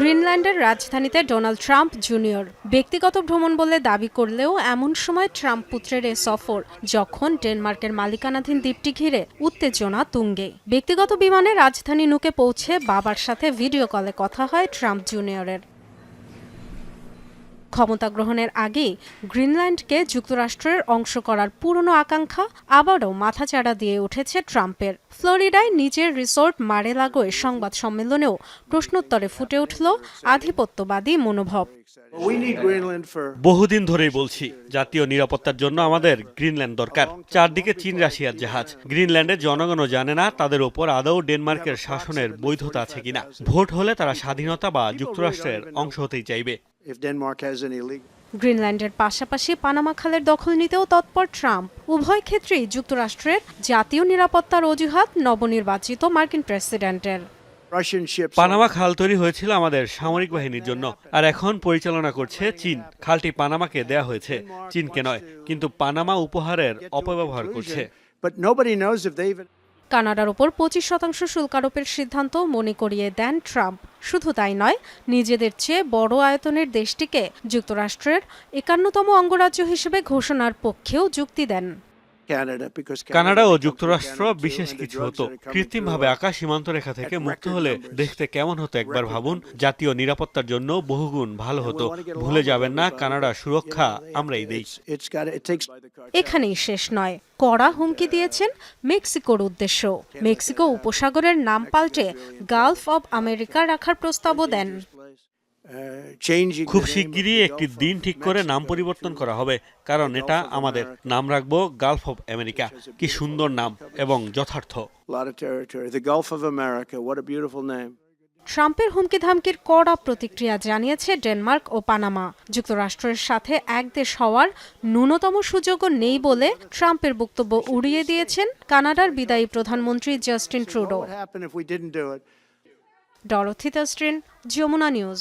গ্রিনল্যান্ডের রাজধানীতে Donald Trump junior. ব্যক্তিগত ভ্রমণ বলে দাবি করলেও এমন সময় ট্রাম্প পুত্রের এ সফর, যখন ডেনমার্কের মালিকানাধীন দ্বীপটি ঘিরে উত্তেজনা তুঙ্গে। ব্যক্তিগত বিমানে রাজধানী নুকে পৌঁছে বাবার সাথে ভিডিও কলে কথা হয় ট্রাম্প জুনিয়রের। ক্ষমতা গ্রহণের আগেই গ্রিনল্যান্ডকে যুক্তরাষ্ট্রের অংশ করার পুরনো আকাঙ্ক্ষা আবারও মাথাচাড়া দিয়ে উঠেছে ট্রাম্পের। ফ্লোরিডায় নিজের রিসোর্ট মারে মারেলাগোয় সংবাদ সম্মেলনেও প্রশ্নোত্তরে ফুটে উঠল আধিপত্যবাদী মনোভাব। বহুদিন ধরেই বলছি জাতীয় নিরাপত্তার জন্য আমাদের গ্রিনল্যান্ড দরকার। চারদিকে চীন রাশিয়ার জাহাজ। গ্রিনল্যান্ডের জনগণও জানে না তাদের ওপর আদৌ ডেনমার্কের শাসনের বৈধতা আছে কিনা। ভোট হলে তারা স্বাধীনতা বা যুক্তরাষ্ট্রের অংশ হতেই চাইবে। If Denmark has any legal. গ্রিনল্যান্ডের পাশাপাশি পানামা খালের দখল নিতেও তৎপর ট্রাম্প। উভয় ক্ষেত্রেই যুক্তরাষ্ট্রের জাতীয় নিরাপত্তার অজুহাত নবনির্বাচিত মার্কিন প্রেসিডেন্টের। পানামা খাল তৈরি হয়েছিল আমাদের সামরিক বাহিনীর জন্য আর এখন পরিচালনা করছে চীন। খালটি পানামাকে দেয়া হয়েছে চীনকে নয় কিন্তু পানামা উপহারের অপব্যবহার করছে। কানাডার ওপর পঁচিশ শতাংশ শুল্ক আরোপের সিদ্ধান্ত মনে করিয়ে দেন ট্রাম্প। শুধু তাই নয়, নিজেদের চেয়ে বড় আয়তনের দেশটিকে যুক্তরাষ্ট্রের একান্নতম অঙ্গরাজ্য হিসেবে ঘোষণার পক্ষেও যুক্তি দেন। কানাডা ও যুক্তরাষ্ট্র বিশেষ কিছু হতো। কৃত্রিমভাবে আকাশ সীমান্ত রেখা থেকে মুক্ত হলে. দেখতে কেমন হতো একবার ভাবুন? জাতীয় নিরাপত্তার জন্য বহুগুণ ভালো হতো। ভুলে যাবেন না. কানাডা সুরক্ষা আমরাই দেই. এখানেই শেষ নয়। কড়া হুমকি দিয়েছেন মেক্সিকোর উদ্দেশ্য। মেক্সিকো উপসাগরের নাম পাল্টে গালফ অব আমেরিকা রাখার প্রস্তাবও দেন। Uh, খুব শিগগিরই একটি দিন ঠিক করে নাম পরিবর্তন করা হবে কারণ এটা আমাদের নাম রাখব গালফ অফ আমেরিকা কি সুন্দর নাম এবং যথার্থ. ট্রাম্পের হুমকি ধামকির কড়া প্রতিক্রিয়া জানিয়েছে ডেনমার্ক ও পানামা। যুক্তরাষ্ট্রের সাথে এক দেশ হওয়ার ন্যূনতম সুযোগও নেই বলে ট্রাম্পের বক্তব্য উড়িয়ে দিয়েছেন কানাডার বিদায়ী প্রধানমন্ত্রী Justin Trudeau. Would happen if we didn't do it? Dorothy Jamuna news.